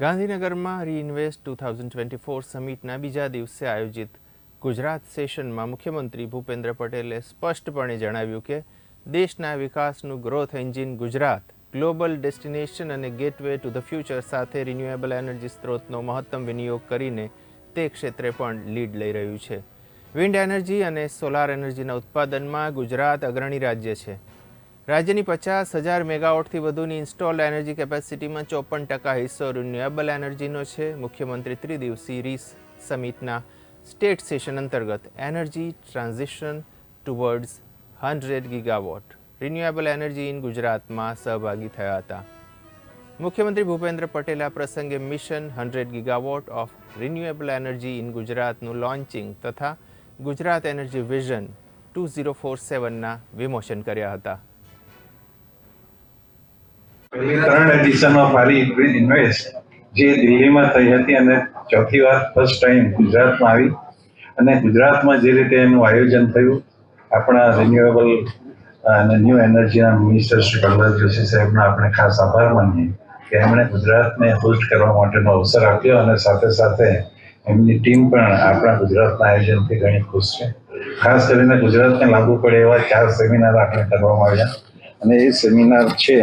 ગાંધીનગરમાં reinvest two thousand twenty four સમિટના બીજા દિવસે આયોજિત ગુજરાત સેશનમાં મુખ્યમંત્રી ભૂપેન્દ્ર પટેલે સ્પષ્ટપણે જણાવ્યું કે દેશના વિકાસનું growth engine Gujarat global destination અને ગેટવે ટુ ધ ફ્યુચર સાથે રિન્યુએબલ એનર્જી સ્ત્રોતનો મહત્તમ વિનિયોગ કરીને તે ક્ષેત્રે પણ લીડ લઈ રહ્યું છે. વિન્ડ એનર્જી અને સોલાર એનર્જીના ઉત્પાદનમાં ગુજરાત અગ્રણી રાજ્ય છે. રાજ્યની પચાસ હજાર મેગાવોટથી વધુની ઇન્સ્ટોલ્ડ એનર્જી કેપેસિટીમાં ચોપન ટકા હિસ્સો રિન્યુએબલ એનર્જીનો છે. મુખ્યમંત્રી ત્રિદિવસીય રીસ સમિટના સ્ટેટ સેશન અંતર્ગત energy transition towards hundred gigawatt renewable energy in ગુજરાતમાં સહભાગી થયા હતા. મુખ્યમંત્રી ભૂપેન્દ્ર પટેલ આ પ્રસંગે mission hundred gigawatt of renewable energy in ગુજરાતનું લોન્ચિંગ તથા Gujarat energy vision two zero four સેવનના વિમોચન કર્યા હતા. પહેલી ત્રણ એડિશન ઓફ આરી ઇન્વેસ્ટ જે દિલ્હીમાં થઈ હતી અને ચોથી વાર ફર્સ્ટ ટાઈમ ગુજરાતમાં આવી. અને ગુજરાતમાં જે રીતે એનું આયોજન થયું, આપણા રિન્યુએબલ અને ન્યૂ એનર્જીના મિનિસ્ટર શ્રી પ્રહલાદ જોશી સાહેબનો આપણે ખાસ આભાર માનીએ કે એમણે ગુજરાતને હોસ્ટ કરવા માટેનો અવસર આપ્યો અને સાથે સાથે એમની ટીમ પણ આપણા ગુજરાતના આયોજનથી ઘણી ખુશ છે. ખાસ કરીને ગુજરાતને લાગુ પડે એવા ચાર સેમિનાર આપણે કરવામાં આવ્યા. અને એ સેમિનાર છે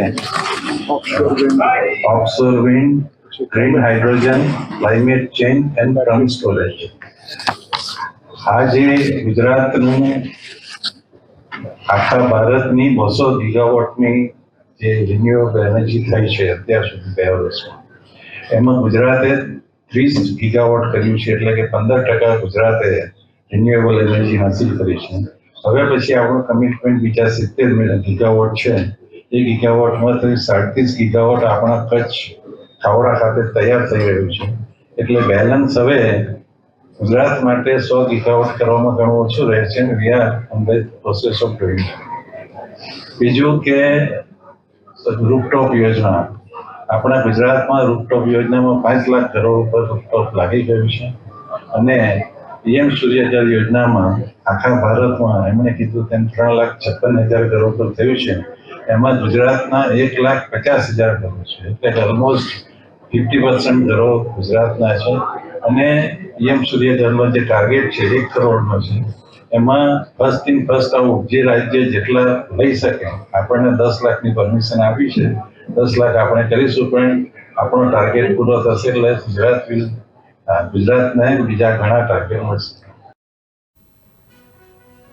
offshore wind, green hydrogen, climate change and pumped storage. આ ગુજરાતનું આખા ભારતની બસો ગીગાવોટની જે રિન્યુએબલ એનર્જી થઈ છે અત્યાર સુધી બે વર્ષમાં. એમાં ગુજરાતે ત્રીસ ગીગાવોટ કર્યું છે એટલે કે પંદર ટકા ગુજરાતે રિન્યુએબલ એનર્જી હાંસિલ કરી છે. હવે પછી આપણો કમિટમેન્ટ બીજા સિત્તેર ગીગાવોટ છે. એ ગીગાવોટમાંથી સાડત્રીસ ગીગાવોટ આપણા કચ્છ ખાવડા ખાતે તૈયાર થઈ રહ્યું છે. એટલે બેલેન્સ હવે ગુજરાત માટે સો ગીગાવોટ કરવામાં ઘણું ઓછું રહે છે we are on process of doing બીજું કે રૂપટોપ યોજના. આપણા ગુજરાતમાં રૂપટોપ યોજનામાં પાંચ લાખ કરોડ ઉપર રૂપટોપ લાગી ગયું છે અને પીએમ સૂર્યજળ યોજનામાં આખા ભારતમાં એમણે કીધું તેમ ત્રણ લાખ છપ્પન હજાર કરોડ પર થયું છે. એમાં ગુજરાતના એક લાખ પચાસ હજાર કરોડ છે. એટલે ઓલમોસ્ટ ફિફ્ટી પર્સન્ટ ઘરો ગુજરાતના છે. અને પીએમ ઘરનો જે ટાર્ગેટ છે, એક કરોડનો છે. એમાં ફર્સ્ટ ઇન ફર્સ્ટ આઉટ જે રાજ્ય જેટલા લઈ શકે, આપણને દસ લાખની પરમિશન આપી છે. દસ લાખ આપણે કરીશું, પણ આપણો ટાર્ગેટ પૂરો થશે એટલે ગુજરાત વિલ, ગુજરાતને બીજા ઘણા ટાર્ગેટ મળશે.